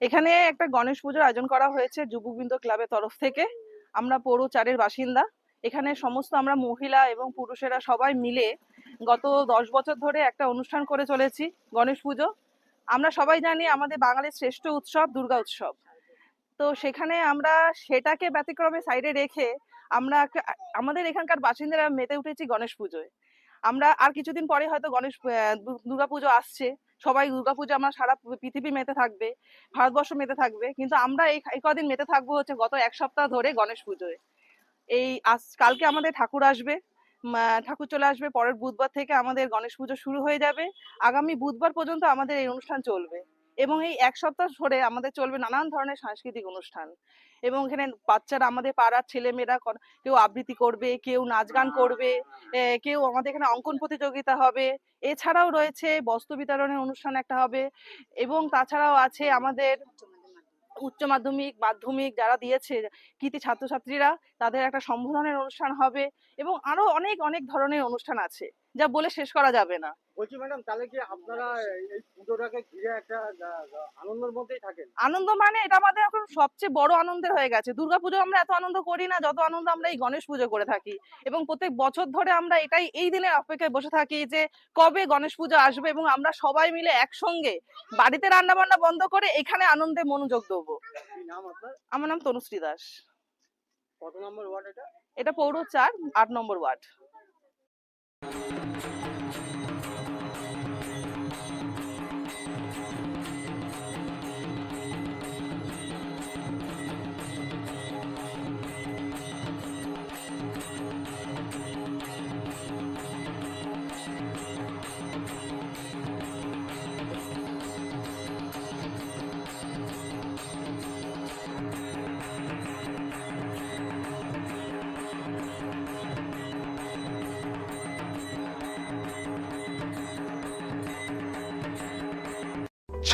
এখানে একটা গণেশ পুজোর আয়োজন করা হয়েছে যুববৃন্দ ক্লাবের তরফ থেকে। আমরা পৌর চারের বাসিন্দা। এখানে সমস্ত আমরা মহিলা এবং পুরুষেরা সবাই মিলে গত দশ বছর ধরে একটা অনুষ্ঠান করে চলেছি গণেশ পুজো। আমরা সবাই জানি আমাদের বাঙালির শ্রেষ্ঠ উৎসব দুর্গা উৎসব। তো সেখানে আমরা সেটাকে ব্যতিক্রমে সাইডে রেখে আমরা আমাদের এখানকার বাসিন্দারা মেতে উঠেছি গণেশ পুজোয়। আমরা আর কিছুদিন পরে হয়তো গণেশ দুর্গাপুজো আসছে। সবাই দুর্গাপুজো আমরা সারা পৃথিবী মেতে থাকবে, ভারতবর্ষ মেতে থাকবে, কিন্তু আমরা এই কদিন মেতে থাকব হচ্ছে গত এক সপ্তাহ ধরে গণেশ পুজোয়। এই আজ, কালকে আমাদের ঠাকুর আসবে ঠাকুর চলে আসবে, পরের বুধবার থেকে আমাদের গণেশ পুজো শুরু হয়ে যাবে। আগামী বুধবার পর্যন্ত আমাদের এই অনুষ্ঠান চলবে। এবং এই এক সপ্তাহ ধরে আমাদের চলবে নানান ধরনের সাংস্কৃতিক অনুষ্ঠান। এবং এখানে বাচ্চারা আমাদের পাড়ার ছেলেমেয়েরা কেউ আবৃত্তি করবে কেউ নাচ গান করবে কেউ আমাদের এখানে অঙ্কন প্রতিযোগিতা হবে। এছাড়াও রয়েছে বস্ত্র বিতরণের অনুষ্ঠান একটা হবে এবং তাছাড়াও আছে আমাদের উচ্চ মাধ্যমিক মাধ্যমিক যারা দিয়েছে কৃতি ছাত্রছাত্রীরা তাদের একটা সম্বোধনের অনুষ্ঠান হবে এবং আরও অনেক অনেক ধরনের অনুষ্ঠান আছে। যা বলে শেষ করা যাবে না। বলছি ম্যাডাম তাহলে কি আপনারা এই পুজোটাকে ঘিরে একটা আনন্দের মধ্যেই থাকেন? আনন্দ মানে এটা আমাদের এখন সবচেয়ে বড় আনন্দের হয়ে গেছে। দুর্গাপুজো আমরা এত আনন্দ করি না যত আনন্দ আমরা এই গণেশ পুজো করে থাকি। এবং প্রত্যেক বছর ধরে আমরা এটাই এই দিনের অপেক্ষায় বসে থাকি যে কবে গণেশ পুজো আসবে এবং আমরা সবাই মিলে একসঙ্গে বাড়িতে রান্না বান্না বন্ধ করে এখানে আনন্দে মনোযোগ দেবো। আমার নাম তনুশ্রী দাস। কত নম্বর ওয়ার্ড এটা? এটা পৌর চার আট নম্বর word. Thank you.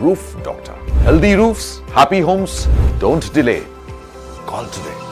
Roof Doctor. Healthy roofs, happy homes. Don't delay. Call today.